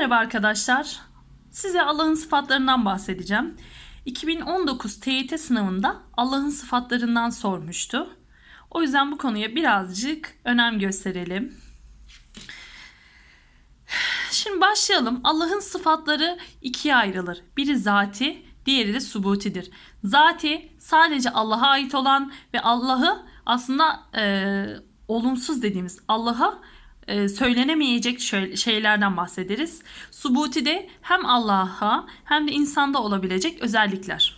Merhaba arkadaşlar. Size Allah'ın sıfatlarından bahsedeceğim. 2019 TYT sınavında Allah'ın sıfatlarından sormuştu. O yüzden bu konuya birazcık önem gösterelim. Şimdi başlayalım. Allah'ın sıfatları ikiye ayrılır. Biri zati, diğeri de subutidir. Zati sadece Allah'a ait olan ve Allah'ı aslında e, olumsuz dediğimiz Allah'a e, söylenemeyecek şeylerden bahsederiz. Subuti de hem Allah'a hem de insanda olabilecek özellikler.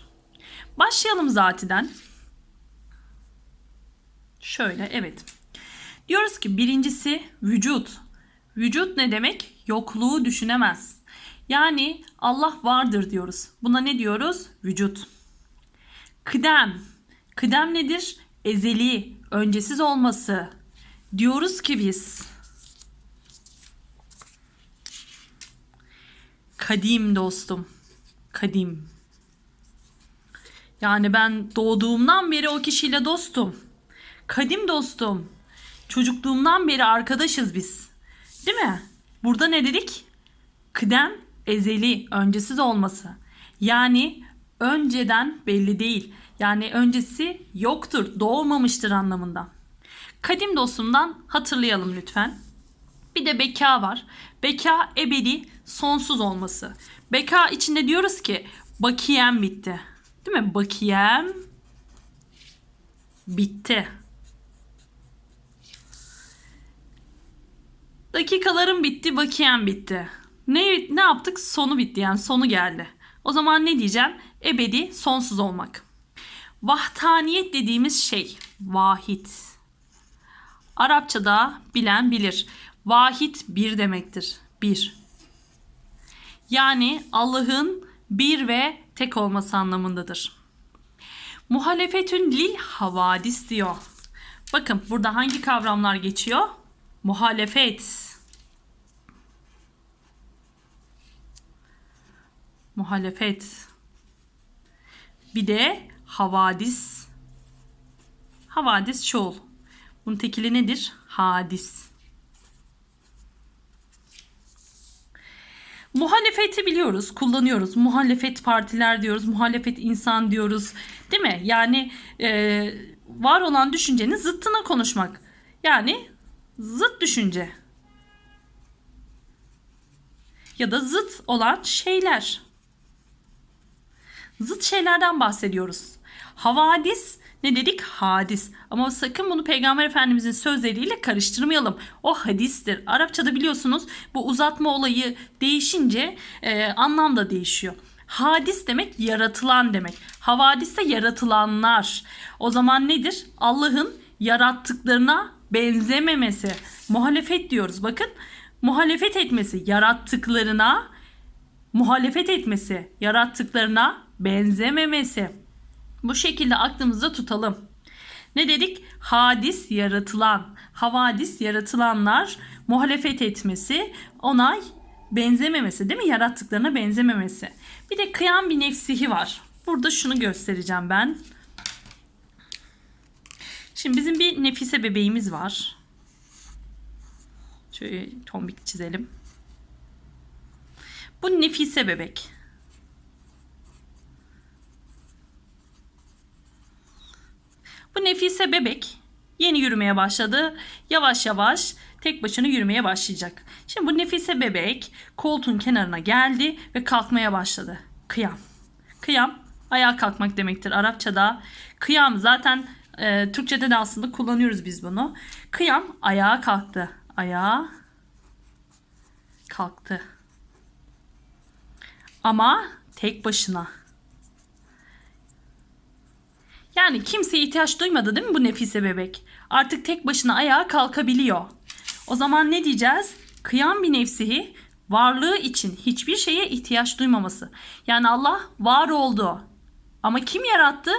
Başlayalım zatiden. Şöyle evet. Diyoruz ki birincisi vücut. Vücut ne demek? Yokluğu düşünemez. Yani Allah vardır diyoruz. Buna ne diyoruz? Vücut. Kıdem. Kıdem nedir? Ezeli, öncesiz olması. Diyoruz ki biz kadim dostum. Kadim. Yani ben doğduğumdan beri o kişiyle dostum. Kadim dostum. Çocukluğumdan beri arkadaşız biz. Değil mi? Burada ne dedik? Kıdem ezeli, öncesiz olması. Yani önceden belli değil. Yani öncesi yoktur, doğmamıştır anlamında. Kadim dostumdan hatırlayalım lütfen. Bir de beka var. Beka ebedi, sonsuz olması. Beka içinde diyoruz ki bakiyem bitti. Değil mi? Bakiyem bitti. Dakikalarım bitti, bakiyem bitti. Ne, ne yaptık? Sonu bitti yani sonu geldi. O zaman ne diyeceğim? Ebedi, sonsuz olmak. Vahtaniyet dediğimiz şey, vahid. Arapçada bilen bilir. Vahid bir demektir. Bir. Yani Allah'ın bir ve tek olması anlamındadır. Muhalefetün lil havadis diyor. Bakın burada hangi kavramlar geçiyor? Muhalefet. Muhalefet. Bir de havadis. Havadis çoğul. Bunun tekili nedir? Hadis. Muhalefeti biliyoruz, kullanıyoruz. Muhalefet partiler diyoruz, muhalefet insan diyoruz. Değil mi? Yani e, var olan düşüncenin zıttına konuşmak. Yani zıt düşünce. Ya da zıt olan şeyler. Zıt şeylerden bahsediyoruz. Havadis ne dedik? Hadis. Ama sakın bunu Peygamber Efendimizin sözleriyle karıştırmayalım. O hadistir. Arapçada biliyorsunuz bu uzatma olayı değişince e, anlam da değişiyor. Hadis demek yaratılan demek. Havadis de yaratılanlar. O zaman nedir? Allah'ın yarattıklarına benzememesi. Muhalefet diyoruz. Bakın muhalefet etmesi yarattıklarına muhalefet etmesi, yarattıklarına benzememesi. Bu şekilde aklımızda tutalım. Ne dedik? Hadis yaratılan, havadis yaratılanlar muhalefet etmesi, onay benzememesi değil mi? Yarattıklarına benzememesi. Bir de kıyam bir nefsihi var. Burada şunu göstereceğim ben. Şimdi bizim bir nefise bebeğimiz var. Şöyle tombik çizelim. Bu nefise bebek. Bu nefise bebek yeni yürümeye başladı. Yavaş yavaş tek başına yürümeye başlayacak. Şimdi bu nefise bebek koltuğun kenarına geldi ve kalkmaya başladı. Kıyam. Kıyam ayağa kalkmak demektir Arapçada. Kıyam zaten e, Türkçede de aslında kullanıyoruz biz bunu. Kıyam ayağa kalktı. Ayağa kalktı. Ama tek başına. Yani kimseye ihtiyaç duymadı değil mi bu nefise bebek? Artık tek başına ayağa kalkabiliyor. O zaman ne diyeceğiz? Kıyam bir nefsihi varlığı için hiçbir şeye ihtiyaç duymaması. Yani Allah var oldu. Ama kim yarattı?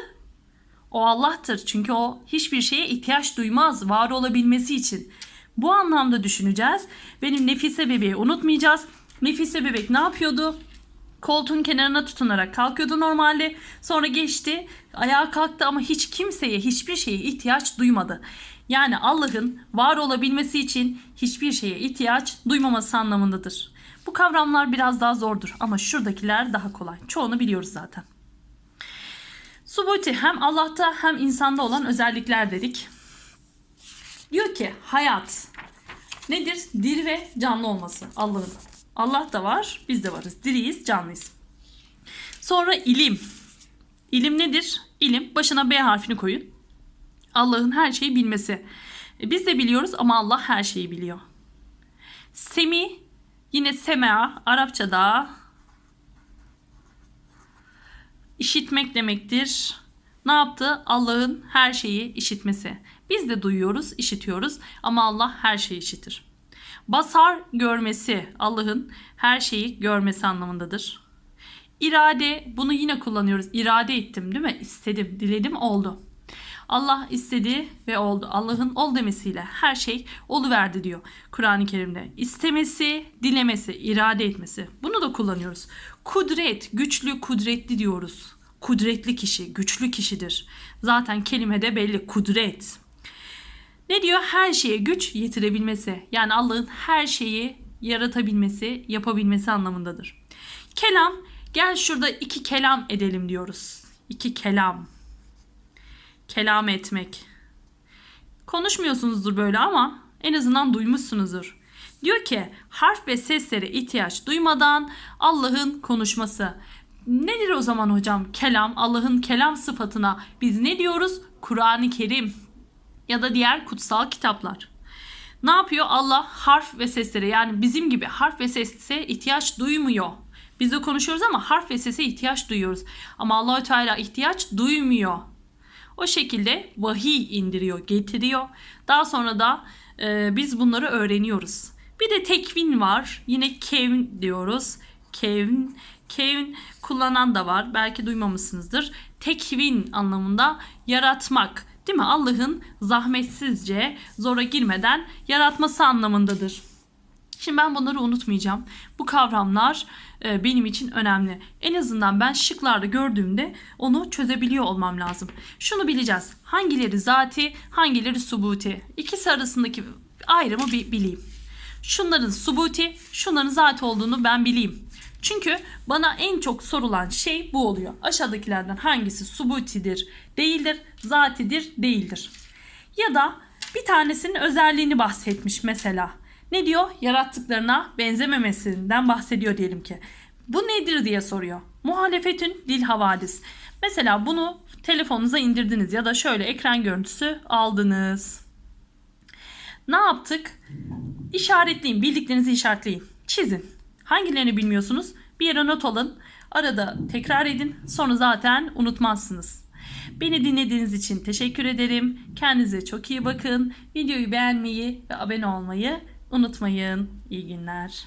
O Allah'tır. Çünkü o hiçbir şeye ihtiyaç duymaz var olabilmesi için. Bu anlamda düşüneceğiz. Benim nefise bebeği unutmayacağız. Nefise bebek ne yapıyordu? Koltuğun kenarına tutunarak kalkıyordu normalde. Sonra geçti, ayağa kalktı ama hiç kimseye, hiçbir şeye ihtiyaç duymadı. Yani Allah'ın var olabilmesi için hiçbir şeye ihtiyaç duymaması anlamındadır. Bu kavramlar biraz daha zordur ama şuradakiler daha kolay. Çoğunu biliyoruz zaten. Subuti hem Allah'ta hem insanda olan özellikler dedik. Diyor ki hayat nedir? Diri ve canlı olması Allah'ın. Allah da var, biz de varız. Diriyiz, canlıyız. Sonra ilim. İlim nedir? İlim başına B harfini koyun. Allah'ın her şeyi bilmesi. E, Biz de biliyoruz ama Allah her şeyi biliyor. Semi yine semea Arapçada işitmek demektir. Ne yaptı? Allah'ın her şeyi işitmesi. Biz de duyuyoruz, işitiyoruz ama Allah her şeyi işitir. Basar görmesi Allah'ın her şeyi görmesi anlamındadır. İrade bunu yine kullanıyoruz. İrade ettim değil mi? İstedim, diledim oldu. Allah istedi ve oldu. Allah'ın ol demesiyle her şey oluverdi diyor Kur'an-ı Kerim'de. İstemesi, dilemesi, irade etmesi. Bunu da kullanıyoruz. Kudret, güçlü, kudretli diyoruz. Kudretli kişi, güçlü kişidir. Zaten kelimede belli kudret. Ne diyor? Her şeye güç yetirebilmesi. Yani Allah'ın her şeyi yaratabilmesi, yapabilmesi anlamındadır. Kelam, gel şurada iki kelam edelim diyoruz. İki kelam. Kelam etmek. Konuşmuyorsunuzdur böyle ama en azından duymuşsunuzdur. Diyor ki harf ve seslere ihtiyaç duymadan Allah'ın konuşması. Nedir o zaman hocam kelam? Allah'ın kelam sıfatına biz ne diyoruz? Kur'an-ı Kerim ya da diğer kutsal kitaplar. Ne yapıyor? Allah harf ve seslere yani bizim gibi harf ve sese ihtiyaç duymuyor. Biz de konuşuyoruz ama harf ve sese ihtiyaç duyuyoruz. Ama Allahü Teala ihtiyaç duymuyor. O şekilde vahiy indiriyor, getiriyor. Daha sonra da e, biz bunları öğreniyoruz. Bir de tekvin var. Yine kevn diyoruz. Kevn, kevn kullanan da var. Belki duymamışsınızdır. Tekvin anlamında yaratmak. Değil mi? Allah'ın zahmetsizce, zora girmeden yaratması anlamındadır. Şimdi ben bunları unutmayacağım. Bu kavramlar e, benim için önemli. En azından ben şıklarda gördüğümde onu çözebiliyor olmam lazım. Şunu bileceğiz. Hangileri zati, hangileri subuti. İkisi arasındaki ayrımı bir bileyim. Şunların subuti, şunların zati olduğunu ben bileyim. Çünkü bana en çok sorulan şey bu oluyor. Aşağıdakilerden hangisi subutidir, değildir, zatidir, değildir. Ya da bir tanesinin özelliğini bahsetmiş mesela. Ne diyor? Yarattıklarına benzememesinden bahsediyor diyelim ki. Bu nedir diye soruyor. Muhalefetün dil havadis. Mesela bunu telefonunuza indirdiniz ya da şöyle ekran görüntüsü aldınız. Ne yaptık? İşaretleyin, bildiklerinizi işaretleyin. Çizin. Hangilerini bilmiyorsunuz? Bir yere not alın. Arada tekrar edin. Sonra zaten unutmazsınız. Beni dinlediğiniz için teşekkür ederim. Kendinize çok iyi bakın. Videoyu beğenmeyi ve abone olmayı unutmayın. İyi günler.